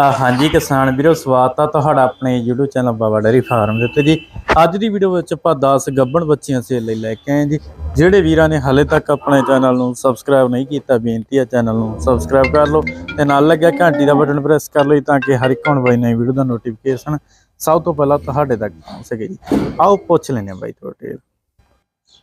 ਆ ਹਾਂਜੀ ਕਿਸਾਨ ਵੀਰੋ ਸਵਾਗਤ ਆ ਤੁਹਾਡਾ ਆਪਣੇ YouTube channel Baba dairy farm ਦੇ ਉੱਤੇ ਜੀ। ਅੱਜ ਦੀ ਵੀਡੀਓ ਵਿੱਚ ਆਪਾਂ 10 ਗੱਬਣ ਬੱਚੀਆਂ ਸੇਲ ਲਈ ਲੈ ਕੇ ਆਏ ਜੀ। ਜਿਹੜੇ ਵੀਰਾਂ ਨੇ ਹਲੇ ਤੱਕ ਆਪਣੇ ਚੈਨਲ ਨੂੰ ਸਬਸਕ੍ਰਾਈਬ ਨਹੀਂ ਕੀਤਾ ਬੇਨਤੀ ਹੈ ਚੈਨਲ ਨੂੰ ਸਬਸਕ੍ਰਾਈਬ ਕਰ ਲਓ ਤੇ ਨਾਲ ਲੱਗਿਆ ਘੰਟੀ ਦਾ ਬਟਨ ਪ੍ਰੈਸ ਕਰ ਲਓ ਤਾਂ ਕਿ ਹਰ ਇੱਕ ਆਉਣ ਵਾਲੀ ਨਵੀਂ ਵੀਡੀਓ ਦਾ ਨੋਟੀਫਿਕੇਸ਼ਨ ਸਭ ਤੋਂ ਪਹਿਲਾਂ ਤੁਹਾਡੇ ਤੱਕ ਪਹੁੰਚ ਸਕੇ ਜੀ। ਆਓ ਪੁੱਛ ਹਾਂ ਬਾਈ ਤੁਹਾਡੇ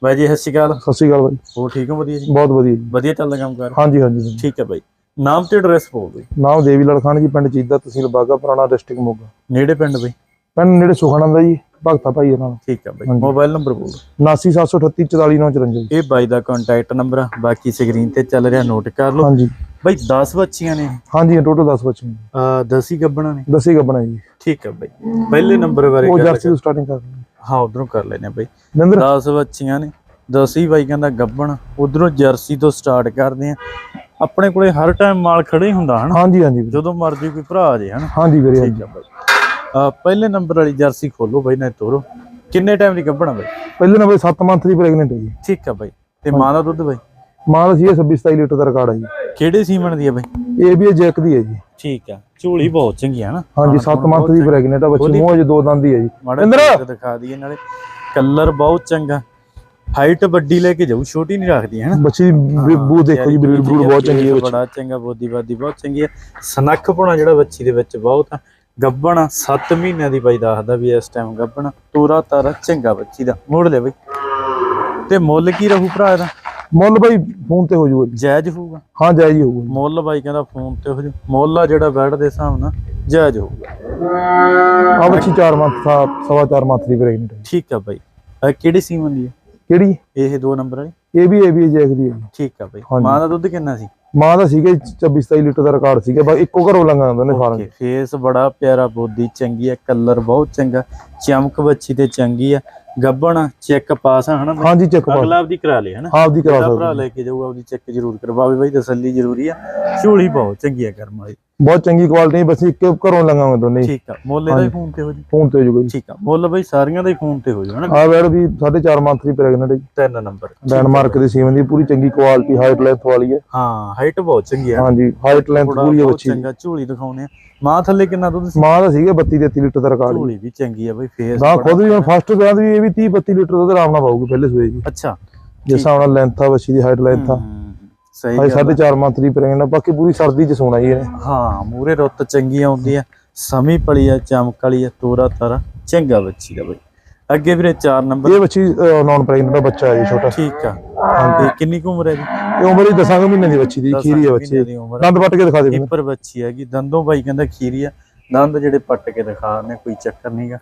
ਬਾਈ ਜੀ ਸਤਿ ਸ਼੍ਰੀ ਅਕਾਲ। ਸਤਿ ਸ਼੍ਰੀ ਅਕਾਲ ਬਾਈ। ਹੋ ਠੀਕ ਹੋ? ਵਧੀਆ ਜੀ? ਬਹੁਤ ਵਧੀਆ ਵਧੀਆ ਚੱਲਦਾ ਕੰਮ ਕਰ? ਹਾਂਜੀ ਹਾਂਜੀ ਬਾਈ। ਠੀਕ ਹੈ ਬਾਈ। ਨਾਮ ਤੇ ਐਡਰੈਸ ਬੋਲ ਦਿਓ ਜੀ। ਨਾਮ ਦੇਵੀ ਲੜਖਾਨ ਜੀ ਪਿੰਡ ਚੀਦਾ ਤਹਿਸੀਲ ਬਾਗਾ ਪੁਰਾਣਾ ਡਿਸਟ੍ਰਿਕਟ ਮੋਗਾ। ਨੇੜੇ ਪਿੰਡ ਬਾਈ? ਪਿੰਡ ਨੇੜੇ ਸੁਖਾਨੰਦ ਦਾ ਜੀ ਭਗਤਾ ਭਾਈ ਦੇ। ਨਾਲ ਠੀਕ ਹੈ ਬਾਈ ਹਾਂਜੀ। ਮੋਬਾਈਲ ਨੰਬਰ ਬੋਲ। 79738 44954 ਜੀ। ਇਹ ਬਾਈ ਦਾ ਕੰਟੈਕਟ ਨੰਬਰ ਆ ਬਾਕੀ ਸਕਰੀਨ ਤੇ ਚੱਲ ਰਿਹਾ ਨੋਟ ਕਰ ਲਓ। ਹਾਂਜੀ। ਬਾਈ 10 ਬੱਚੀਆਂ ਨੇ ਹਾਂਜੀ ਟੋਟਲ 10 ਬੱਚੇ ਨੇ। ਆ 10 ਹੀ ਗੱਬਣਾ ਨੇ? ਦਸੇ ਗੱਬਣਾ ਜੀ। ਠੀਕ ਹੈ ਬਾਈ। ਪਹਿਲੇ ਨੰਬਰ ਬਾਰੇ ਉਹ ਗੱਲ ਜਰਸੀ ਤੋਂ ਸਟਾਰਟਿੰਗ ਕਰ ਰਹੇ ਹਾਂ ਉਧਰੋਂ ਕਰ ਲੈਨੇ ਬਾਈ। ਨਿੰਦਰ? 10 ਬੱਚੀਆਂ ਨੇ 10 ਹੀ ਬਾਈ ਕਹਿੰਦਾ ਗੱਬਣ ਉਧਰੋਂ ਜਰਸੀ ਤੋਂ ਸਟਾਰਟ ਕਰਦੇ ਆ। ਆਪਣੇ ਕੋਲੇ ਹਰ ਟਾਈਮ ਮਾਲ ਖੜਾ ਹੁੰਦਾ ਹਨਾ? ਹਾਂਜੀ ਹਾਂਜੀ। ਵੀਰੇ। ਜਦੋਂ ਮਰਜ਼ੀ ਕੋਈ ਭਰਾ ਆ ਜੇ ਹਨਾ? ਹਾਂਜੀ ਵੀਰੇ ਠੀਕ ਹੈ ਬਾਈ ਆ ਪਹਿਲੇ ਨੰਬਰ ਵਾਲੀ ਜਰਸੀ ਖੋਲੋ ਬਾਈ ਨਾ ਤੋਰੋ। ਕਿੰਨੇ ਟਾਈਮ ਦੀ ਗੱਬਣਾ ਬਾਈ? ਪਹਿਲੇ ਨੰਬਰ 7 ਮੰਥ ਦੀ ਪ੍ਰੈਗਨੈਂਟ ਹੈ ਜੀ। ਠੀਕ ਹੈ ਬਾਈ। ਤੇ ਮਾਂ ਦਾ ਦੁੱਧ ਬਾਈ? ਮਾਂ ਦਾ ਸੀ 26 27 ਲੀਟਰ ਦਾ ਰਿਕਾਰਡ ਹੈ ਜੀ। ਕਿਹੜੇ ਸੀਮਨ ਦੀ ਆ ਬਾਈ? ਇਹ ਵੀ ਜੈਕ ਦੀ ਹੈ ਜੀ। ਠੀਕ ਆ। ਝੋਲੀ ਬਹੁਤ ਚੰਗੀ ਆ ਨਾ ਹਾਂਜੀ 7 ਮੰਥ ਦੀ ਪ੍ਰੈਗਨੈਂਟ ਹੈ ਬੱਚੀ ਮੂੰਹ ਅਜੇ ਦੋ ਦੰਦ ਦੀ ਹੈ ਜੀ। ਮਾੜਾ ਇੰਦਰ! ਜਿਹਾ ਦਿਖਾ ਦਈਏ ਨਾਲੇ। ਕਲਰ ਬਹੁਤ ਚੰਗਾ। ਹਾਈਟ ਵੱਡੀ ਲੈ ਕੇ ਜਾਊ ਛੋਟੀ ਨਹੀਂ ਰੱਖਦੀ ਹੈ ਨਾ? ਬੱਚੀ ਬੂ ਦੇਖੋ ਜੀ ਬਰੀਡ ਬਰੂਡ ਬਹੁਤ ਚੰਗੀ ਹੈ ਬੱਚੀ। ਬੜਾ ਚੰਗਾ ਬੋਦੀ ਬਾਦੀ ਬਹੁਤ ਚੰਗੀ ਹੈ। ਸਨੱਖ ਪੁਣਾ ਜਿਹੜਾ ਬੱਚੀ ਦੇ ਵਿੱਚ ਬਹੁਤ ਆ ਗੱਬਣ 7 ਮਹੀਨਿਆਂ ਦੀ ਬਾਈ ਦੱਸਦਾ ਵੀ ਇਸ ਟਾਈਮ ਗੱਬਣ ਤੋਰਾ ਤਾਰਾ ਚੰਗਾ ਬੱਚੀ ਦਾ। ਮੋੜ ਲੈ ਬਈ। ਤੇ ਮੁੱਲ ਕੀ ਰਹੂ ਭਰਾ ਇਹਦਾ? ਮੁੱਲ ਬਾਈ ਫੋਨ ਤੇ ਹੋ ਜਾਊਗਾ ਜੀ। ਜਾਇਜ਼ ਹੋਊਗਾ? ਹਾਂ ਜਾਇਜ਼ ਹੋਊਗਾ। ਮੁੱਲ ਬਾਈ ਕਹਿੰਦਾ ਫੋਨ ਤੇ ਹੋ ਜੂ। ਮੁੱਲ ਆ ਜਿਹੜਾ ਬੈਡ ਦੇ ਹਿਸਾਬ ਨਾਲ ਜਾਇਜ਼ ਹੋਊਗਾ। ਆ ਬੱਚੀ 4 ਮੰਥ ਦਾ ਸਵਾ 4 ਮੰਥ ਦੀ ਪ੍ਰੈਗਨੈਂਟ ਠੀਕ ਆ ਬਾਈ। ਕਿਹੜੀ ਸੀਮਨ ਦੀ ਹੈ? ਕਿਹੜੀ? ਇਹ ਦੋ ਨੰਬਰ ਵਾਲੀ। ਇਹ ਵੀ ਇਹ ਵੀ ਦੀ ਹੈ ਜੀ ਠੀਕ ਆ ਬਾਈ। ਮਾਂ ਦਾ ਦੁੱਧ ਕਿੰਨਾ ਸੀ? ਮਾਂ ਦਾ ਸੀਗਾ 26 27 ਲੀਟਰ ਦਾ ਰਿਕਾਰਡ ਸੀਗਾ ਬਸ ਇੱਕੋ ਘਰੋਂ ਲੰਗਾ ਦੋਨੇ ਫਾਰਮ ਓਕੇ ਫੇਸ ਬੜਾ ਪਿਆਰਾ ਬੋਦੀ ਚੰਗੀ ਹੈ ਕਲਰ ਬਹੁਤ ਚੰਗਾ ਚਮਕ ਬੱਚੀ ਤੇ ਚੰਗੀ ਹੈ ਗੱਬਣ ਚੈੱਕ ਪਾਸ ਆ ਹਨਾ? ਹਾਂਜੀ ਚੈੱਕ ਪਾ ਅਗਲਾ ਆਪਦੀ ਕਰਾ ਲੇ ਹਨਾ? ਆਪ ਦੀ ਕਰਾ ਭਰਾ ਲੈ ਕੇ ਜਾਊਗਾ ਉਹਦੀ ਚੈੱਕ ਜ਼ਰੂਰ ਕਰਵਾਵੇ ਬਾਈ ਤਸੱਲੀ ਜ਼ਰੂਰੀ ਆ। ਝੋਲੀ ਬਹੁਤ ਚੰਗੀ ਹੈ ਕਰਮ ਵਾਲੀ। ਬਹੁਤ ਚੰਗੀ ਕੁਆਲਿਟੀ ਬਸ ਇੱਕੋ ਘਰੋਂ ਲੰਗਾ ਦੋਨੇ ਹੀ। ਠੀਕ ਆ ਮੁੱਲ ਇਹਦਾ ਹੀ ਫੋਨ ਤੇ ਹੋ ਜੀ। ਫੋਨ ਤੇ ਹੋ ਜਾਊਗਾ ਜੀ। ਠੀਕ ਆ ਮੁੱਲ ਬਾਈ ਸਾਰੀਆਂ ਦਾ ਹੀ ਫੋਨ ਤੇ ਹੋ ਜਾਊ ਹਨਾ? ਆ ਵੈੜ ਵੀ 4.5 ਮੰਥ ਦੀ ਪ੍ਰੈਗਨੈਂਟ ਹੈ ਜੀ। ਤਿੰਨ ਨੰਬਰ। ਡੈਨਮਾਰਕ ਦੀ ਸੀਮਨ ਦੀ ਪੂਰੀ ਚੰਗੀ ਕੁਆਲਿਟੀ ਹਾਈਟ ਲੈਂਥ ਵਾਲੀ ਹੈ ਹਾਂ ਹਾਈਟ ਬਹੁਤ ਚੰਗੀ ਆ। ਹਾਂਜੀ ਹਾਈਟ ਲੈਂਥ ਪੂਰੀ ਹੈ ਬਹੁਤ ਬੱਚੀ ਦੀ। ਚੰਗਾ ਝੋਲੀ ਦਿਖਾਉਨੇ ਆ। ਮਾਂ ਥੱਲੇ ਕਿੰਨਾ ਦੁੱਧ ਸੀ? ਮਾਂ ਦਾ ਸੀਗਾ 32 33 ਲੀਟਰ ਦਾ ਰਿਕਾਰਡ ਝੋਲੀ ਵੀ ਚੰਗੀ ਆ ਬਾਈ ਫੇਸ ਨਾ ਖੁਦ ਵੀ ਫਸਟ ਵੀ ਇਹ ਵੀ 30 32 ਲੀਟਰ ਦਾ ਆਰਾਮ ਨਾਲ ਪਾਊਗੀ ਪਹਿਲੇ ਸੂਏ ਜੀ ਅੱਛਾ ਜਿਸ ਹਿਸਾਬ ਨਾਲ ਲੈਂਥ ਆ ਬੱਚੀ ਦੀ ਹਾਈਟ ਲੈਂਥ ਆ। ਹਮ, ਸਹੀ ਗੱਲ ਆ। 4.5 ਮੰਥ ਦੀ ਪ੍ਰੈਗਨੈਂਟ ਬਾਕੀ ਪੂਰੀ ਸਰਦੀ ਚ ਸੋਣਾ ਜੀ ਇਹਨੇ ਹਾਂ ਮੂਰੇ ਰੁੱਤ ਚੰਗੀ ਆਉਂਦੀ ਆ ਸਮੀ ਪਲੀ ਆ ਚਮਕ ਵਾਲੀ ਆ ਤੋਰਾ ਤਾਰਾ ਚੰਗਾ ਬੱਚੀ ਦਾ ਬਈ। ਅੱਗੇ ਵੀਰੇ 4 ਨੰਬਰ। ਇਹ ਬੱਚੀ ਨਾਨ ਪ੍ਰੈਗਨੈਂਟ ਦਾ ਬੱਚਾ ਹੈ ਛੋਟਾ। ਠੀਕ ਆ। ਹਾਂਜੀ। ਕਿੰਨੀ ਕੁ ਉਮਰ ਹੈ ਜੀ? ਇਹ ਉਮਰ ਹੀ 10 ਮਹੀਨੇ ਦੀ ਬੱਚੀ ਦੀ ਖੀਰੀ ਹੈ ਬੱਚੀ। ਦੰਦ ਪੱਟ ਕੇ ਦਿਖਾ ਦੇ ਇੱਪਰ ਬੱਚੀ ਹੈਗੀ ਦੰਦੋਂ ਬਾਈ ਕਹਿੰਦਾ ਖੀਰੀ ਆ। ਦੰਦ ਜਿਹੜੇ ਪੱਟ ਕੇ ਦਿਖਾ ਨੇ ਕੋਈ ਚੱਕਰ ਨਹੀਂਗਾ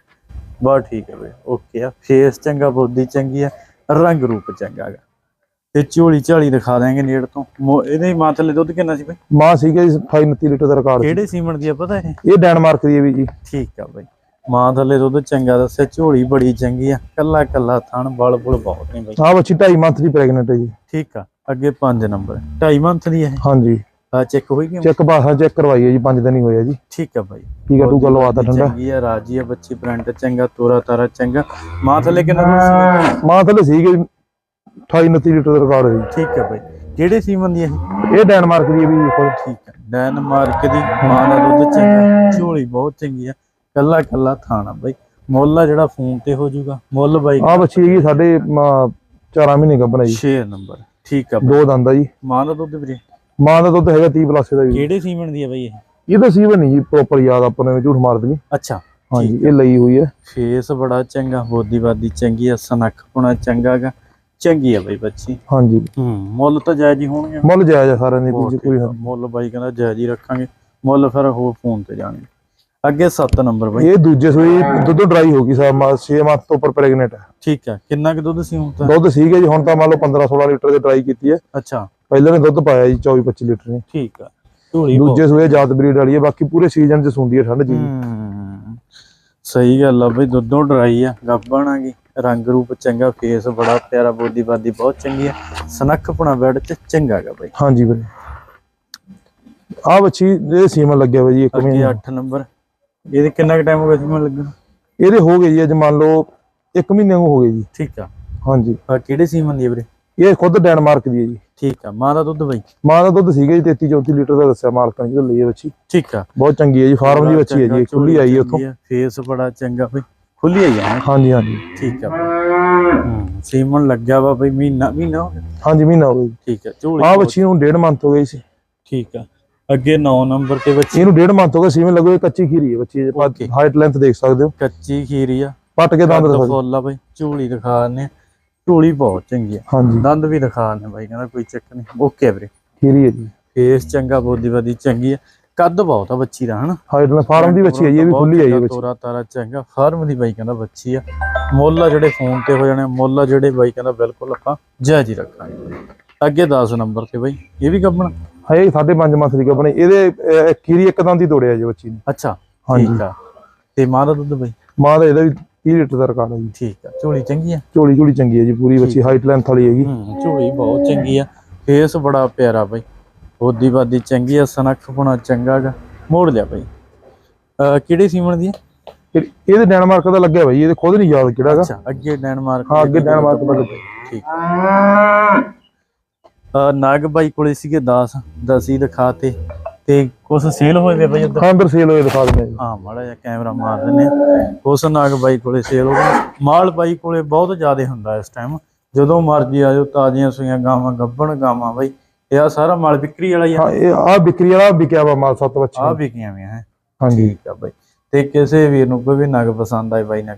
ਬਹੁਤ ਠੀਕ ਹੈ ਬਈ ਓਕੇ ਆ। ਫੇਸ ਚੰਗਾ ਬੋਦੀ ਚੰਗੀ ਆ ਰੰਗ ਰੂਪ ਚੰਗਾ ਗਾ। ਤੇ ਝੋਲੀ ਝਾਲੀ ਦਿਖਾ ਦਾਂਗੇ ਨੇੜ ਤੋਂ। ਇਹਦੇ ਮਾਂ ਥੱਲੇ ਦੁੱਧ ਕਿੰਨਾ ਸੀ ਬਈ? ਮਾਂ ਸੀਗਾ ਜੀ 29 ਲੀਟਰ ਦਾ ਰਿਕਾਰਡ ਕਿਹੜੇ ਸੀਮਨ ਦੀ ਆ ਪਤਾ ਇਹ? ਇਹ ਡੈਨਮਾਰਕ ਦੀ ਹੈ ਵੀ ਜੀ। ਠੀਕ ਆ ਬਈ। ਮਾਂ ਥੱਲੇ ਦੁੱਧ ਚੰਗਾ ਦੱਸਿਆ ਝੋਲੀ ਬੜੀ ਚੰਗੀ ਆ। ਕੱਲਾ ਕੱਲਾ ਥਣ ਬਲ ਬੁਲ ਬਹੁਤ ਨੇ ਬਈ। ਆ ਬੱਚੀ 2.5 ਮੰਥ ਦੀ ਪ੍ਰੈਗਨੈਂਟ ਹੈ ਜੀ। ਠੀਕ ਆ ਅੱਗੇ 5 ਨੰਬਰ। 2.5 ਮੰਥ ਦੀ ਹੈ ਹਾਂਜੀ। ਆ ਚੈੱਕ ਹੋਈ ਕਿਉਂ ਚੈੱਕ ਬਾਸਾ ਚੈੱਕ ਕਰਵਾਈ ਹੈ ਜੀ 5 ਦਿਨ ਹੀ ਹੋਏ ਆ ਜੀ। ਠੀਕ ਆ ਬਾਈ। ਟੀਕਾ ਟੂਕਾ ਲਵਾਤਾ ਠੰਡਾ। ਚੰਗੀ ਆ ਰਾਜੀ ਆ ਬੱਚੀ ਪ੍ਰਿੰਟ ਚੰਗਾ ਤੋਰਾ ਤਾਰਾ ਚੰਗਾ। ਮਾਂ ਥੱਲੇ ਕਿੰਨਾ ਮਾਂ ਥੱਲੇ ਸੀਗੇ 28 29 ਲੀਟਰ ਦਾ ਰਿਕਾਰਡ ਹੈ ਠੀਕ ਆ ਬਾਈ। ਕਿਹੜੇ ਸੀਮਨ ਦੀ ਇਹ? ਇਹ ਡੈਨਮਾਰਕ ਦੀ ਹੈ ਵੀ ਦੇਖੋ ਠੀਕ ਆ ਡੈਨਮਾਰਕ ਦੀ ਮਾਂ ਦਾ ਦੁੱਧ ਚੰਗਾ ਝੋਲੀ ਬਹੁਤ ਚੰਗੀ ਆ ਕੱਲਾ ਕੱਲਾ ਥਾਣਾ ਬਾਈ। ਮੁੱਲ ਆ ਜਿਹੜਾ ਫੋਨ ਤੇ ਹੋ ਜਾਊਗਾ। ਮੁੱਲ ਬਾਈ ਆ ਬੱਚੀ ਹੈਗੀ ਸਾਡੇ 4 ਮਹੀਨੇ ਗੱਭਣਾ ਜੀ। 6 ਨੰਬਰ। ਠੀਕ ਆ। ਦੋ ਦੰਦ ਆ ਜੀ। ਮਾਂ ਦਾ ਦੁੱਧ ਵੀਰੇ? ਮਾਂ ਦਾ ਦੁੱਧ ਹੈਗਾ 30 ਪਲੱਸ ਦਾ ਜੀ। ਕਿਹੜੇ ਸੀਮਨ ਦੀ ਆ ਬਾਈ ਇਹ? ਇਹ ਤਾਂ ਸੀਵਨ ਨਹੀਂ ਜੀ ਪ੍ਰੋਪਰ ਯਾਦ ਆਪਾਂ ਨੇ ਝੂਠ ਮਾਰ ਦਈਏ ਅੱਛਾ। ਹਾਂਜੀ ਇਹ ਲਈ ਹੋਈ ਹੈ। ਫੇਸ ਬੜਾ ਚੰਗਾ ਬੋਦੀ ਬਾਦੀ ਚੰਗੀ ਆ ਸਨੱਖ ਪੁਣਾ ਚੰਗਾ ਗਾ। ਚੰਗੀ ਆ ਬਈ ਬੱਚੀ। ਹਾਂਜੀ। ਹੂੰ ਮੁੱਲ ਤਾਂ ਜਾਇਜ਼ ਹੀ ਹੋਣਗੇ। ਮੁੱਲ ਜਾਇਜ਼ ਆ ਸਾਰਿਆਂ ਦੀ ਕੋਈ ਕੋਈ ਆ। ਮੁੱਲ ਬਾਈ ਕਹਿੰਦਾ ਜਾਇਜ਼ ਹੀ ਰੱਖਾਂਗੇ। ਮੁੱਲ ਫਿਰ ਹੋਰ ਫੋਨ ਤੇ ਜਾਣਗੇ। ਅੱਗੇ 7 ਨੰਬਰ ਬਾਈ। ਇਹ ਦੂਜੇ ਸੂਈ ਦੁੱਧ ਡਰਾਈ ਹੋ ਗਈ ਸਾ 6 ਮੰਥ ਤੋਂ ਉੱਪਰ ਪ੍ਰੈਗਨੈਂਟ ਹੈ ਠੀਕ ਆ। ਕਿੰਨਾ ਕੁ ਦੁੱਧ ਸੀ ਹੁਣ ਤਾਂ? ਦੁੱਧ ਸੀਗੇ ਜੀ ਹੁਣ ਤਾਂ ਮੰਨ ਲਓ 15 16 ਲੀਟਰ ਦੇ ਡਰਾਈ ਕੀਤੀ ਹੈ ਅੱਛਾ। ਪਹਿਲਾਂ ਨੇ ਦੁੱਧ ਪਾਇਆ ਜੀ 24 25 ਲੀਟਰ ਨੇ। ਠੀਕ ਆ। ਬਹੁਤ ਦੂਜੇ ਸੂਏ ਜਾਤ ਬਰੀਡ ਵਾਲੀ ਹੈ ਬਾਕੀ ਪੂਰੇ ਸੀਜ਼ਨ 'ਚ ਸੁੰਦੀ ਹੈ ਠੰਡ ਜੀ ਹੂੰ। ਸਹੀ ਗੱਲ ਆ ਬਈ ਦੁੱਧੋਂ ਡਰਾਈ ਆ ਗੱਬਣਾਗੀ ਰੰਗ ਰੂਪ ਚੰਗਾ ਫੇਸ ਬੜਾ ਪਿਆਰਾ ਬੋਦੀ ਬਾਦੀ ਬਹੁਤ ਚੰਗੀ ਆ ਸਨੱਖ ਪੁਣਾ ਬੈਡ ਚ ਚੰਗਾ ਗਾ ਬਈ। ਹਾਂਜੀ ਵੀਰੇ ਆ ਬੱਚੀ ਇਹ ਸੀਮਨ ਲੱਗਿਆ ਜੀ ਇੱਕ ਮਹੀਨਾ। 8 ਨੰਬਰ। ਇਹਦੇ ਕਿੰਨਾ ਕੁ ਟਾਈਮ ਹੋ ਗਿਆ ਸੀ ਮੈਨੂੰ ਲੱਗਣ? ਇਹਦੇ ਹੋ ਗਏ ਜੀ ਅੱਜ ਮੰਨ ਲਓ ਇੱਕ ਮਹੀਨੇ ਨੂੰ ਹੋ ਗਏ ਜੀ। ਠੀਕ ਆ। ਹਾਂਜੀ। ਆ ਕਿਹੜੇ ਸੀਮਨ ਦੀ ਵੀਰੇ? ਇਹ ਖੁਦ ਡੈਨਮਾਰਕ ਦੀ ਹੈ ਜੀ। ਠੀਕ ਆ। ਮਾਂ ਦਾ ਦੁੱਧ ਬਾਈ? ਮਾਂ ਦਾ ਦੁੱਧ ਸੀਗਾ ਜੀ 33 34 ਲੀਟਰ ਦਾ ਦੱਸਿਆ ਮਾਲਕਾਂ ਨੇ ਜਦੋਂ ਲਈ ਹੈ ਬੱਚੀ। ਠੀਕ ਆ। ਬਹੁਤ ਚੰਗੀ ਹੈ ਜੀ ਫਾਰਮ ਦੀ ਬੱਚੀ ਹੈ ਜੀ ਖੁੱਲੀ ਆਈ ਹੈ ਉੱਥੋਂ। ਫੇਸ ਬੜਾ ਚੰਗਾ ਬਈ। ਖੁੱਲੀ ਆਈ ਆ ਹਾਂਜੀ ਹਾਂਜੀ। ਠੀਕ ਆ। ਹੂੰ ਸੀਮਨ ਲੱਗਿਆ ਵਾ ਬਈ ਮਹੀਨਾ ਮਹੀਨਾ ਹੋ ਗਿਆ? ਹਾਂਜੀ ਮਹੀਨਾ ਹੋ ਗਿਆ ਠੀਕ ਆ ਝੋਲੀ ਬਹੁਤ- ਬੱਚੀ ਨੂੰ ਡੇਢ ਮੰਥ ਹੋ ਗਈ ਸੀ। ਠੀਕ ਆ। ਅੱਗੇ 9 ਨੰਬਰ ਤੇ ਬੱਚੀ ਇਹਨੂੰ ਡੇਢ ਮੰਥ ਹੋ ਗਿਆ ਸੀਵੇਂ ਲੱਗੋ ਕੱਚੀ ਖੀਰੀ ਹੈ ਬੱਚੀ. ਹਾਈਟ ਲੈਂਥ ਦੇਖ ਸਕਦੇ ਹੋ। ਕੱਚੀ ਖੀਰੀ ਆ। ਪੱਟ ਕੇ ਦੰਦ ਦਿਖਾ। ਫੁੱਲ ਆ ਬਈ। ਝੋਲੀ ਦਿਖਾ ਨੇ ਝੋਲੀ ਬਹੁਤ ਚੰਗੀ ਆ। ਹਾਂਜੀ। ਦੰਦ ਵੀ ਦਿਖਾ ਨੇ ਬਾਈ ਕਹਿੰਦਾ ਕੋਈ ਚੱਕ ਨਹੀਂ। ਓਕੇ ਵੀਰੇ। ਖੀਰੀ ਹੈ ਜੀ। ਫੇਸ ਚੰਗਾ ਬੋਦੀ ਬਾਦੀ ਚੰਗੀ ਆ। ਕੱਦ ਬਹੁਤ ਆ ਬੱਚੀ ਦਾ ਹਨਾ? ਹਾਈਟ ਲੈਂਥ ਫਾਰਮ ਦੀ ਬੱਚੀ ਹੈ ਇਹ ਵੀ ਖੁੱਲੀ ਆਈ ਹੈ ਬੱਚੀ। ਤੋਰਾ ਤਾਰਾ ਚੰਗਾ। ਫਾਰਮ ਦੀ ਬਾਈ ਕਹਿੰਦਾ ਬੱਚੀ ਆ। ਮੁੱਲ ਆ ਜਿਹੜੇ ਫੋਨ ਤੇ ਹੋ ਜਾਣੇ ਮੁੱਲ ਆ ਜਿਹੜੇ ਬਾਈ ਕਹਿੰਦਾ ਬਿਲਕੁਲ ਆਪਾਂ ਜਾਇਜ਼ ਹੀ ਰੱਖਾਂਗੇ ਅੱਗੇ 10 ਨੰਬਰ ਤੇ ਬਾਈ ਇਹ ਵੀ ਗੱਬਣ? ਹੈ ਇਹ ਸਾਢੇ ਪੰਜ ਮੰਥ ਦੀ ਗੱਭਣੀ ਇਹਦੇ ਖੀਰੀ ਇੱਕ ਦੰਦ ਹੀ ਤੋੜਿਆ ਜੀ ਬੱਚੀ ਨੇ। ਅੱਛਾ। ਠੀਕ ਆ। ਤੇ ਮਾਂ ਦਾ ਦੁੱਧ ਬਾਈ? ਮਾਂ ਦਾ ਇਹਦਾ ਵੀ 30 ਲੀਟਰ ਦਾ ਰਿਕਾਰਡ ਹੈ ਜੀ। ਠੀਕ ਆ ਝੋਲੀ ਚੰਗੀ ਆ? ਝੋਲੀ ਝੋਲੀ ਚੰਗੀ ਹੈ ਜੀ ਪੂਰੀ ਬੱਚੀ ਹਾਈਟ ਲੈਂਥ ਵਾਲੀ ਹੈਗੀ। ਝੋਲੀ ਬਹੁਤ ਚੰਗੀ ਆ। ਫੇਸ ਬੜਾ ਪਿਆਰਾ ਬਾਈ। ਬੋਦੀ ਬਾਦੀ ਚੰਗੀ ਆ ਸਨੱਖ ਪੁਣਾ ਚੰਗਾ ਗਾ। ਮੋੜ ਲਿਆ ਅਹ ਕਿਹੜੀ ਸੀਮਣ ਦੀ? ਇਹਦੇ ਡੈਨਮਾਰਕ ਦਾ ਲੱਗਿਆ ਬਾਈ ਇਹਦੇ ਖੁਦ ਨਹੀਂ ਯਾਦ ਕਿਹੜਾ ਹੈਗਾ ਅੱਛਾ ਅੱਗੇ ਡੈਨਮਾਰਕ ਹਾਂ ਅੱਗੇ ਡੈਨਮਾਰਕ ਦਾ ਲੱਗਿਆ ਠੀਕ। ਅ ਨਾਗ ਬਾਈ ਕੋਲੇ ਸੀਗੇ 10 10 ਹੀ ਦਿਖਾਤੇ ਤੇ ਕੁਛ ਸੇਲ ਹੋਏ ਵੇ ਉੱਧਰ? ਹਾਂ ਅੰਦਰ ਸੇਲ ਹੋਏ ਦਿਖਾ ਦਿੰਦੇ ਹਾਂ ਮਾੜਾ ਜਿਹਾ ਕੈਮਰਾ ਮਾਰ ਦਿੰਨੇ। ਉਸ ਨਾਗ ਬਾਈ ਕੋਲੇ ਸੇਲ ਹੋ ਗਏ ਮਾਲ ਬਾਈ ਕੋਲੇ ਬਹੁਤ ਜ਼ਿਆਦਾ ਹੁੰਦਾ ਇਸ ਟਾਈਮ ਜਦੋਂ ਮਰਜ਼ੀ ਆ ਜਾਓ ਤਾਜ਼ੀਆਂ ਸੂਈਆਂ ਗਾਵਾਂ ਗੱਬਣ ਗਾਵਾਂ ਬਾਈ। ਇਹ ਆ ਸਾਰਾ ਮਾਲ ਵਿਕਰੀ ਵਾਲਾ ਹੀ ਆ। ਹਾਂ ਇਹ ਆ ਵਿਕਰੀ ਵਾਲਾ ਵਿਕਿਆ ਵਾ ਮਾਲ ਸੱਤ ਬੱਚੇ ਆ ਵਿਕੀਆਂ ਵੀ ਹੈ। ਹਾਂਜੀ। ਠੀਕ ਆ ਬਾਈ। ਤੇ ਕਿਸੇ ਵੀਰ ਨੂੰ ਕੋਈ ਵੀ ਨਗ ਪਸੰਦ ਆਏ ਬਾਈ ਨਾਲ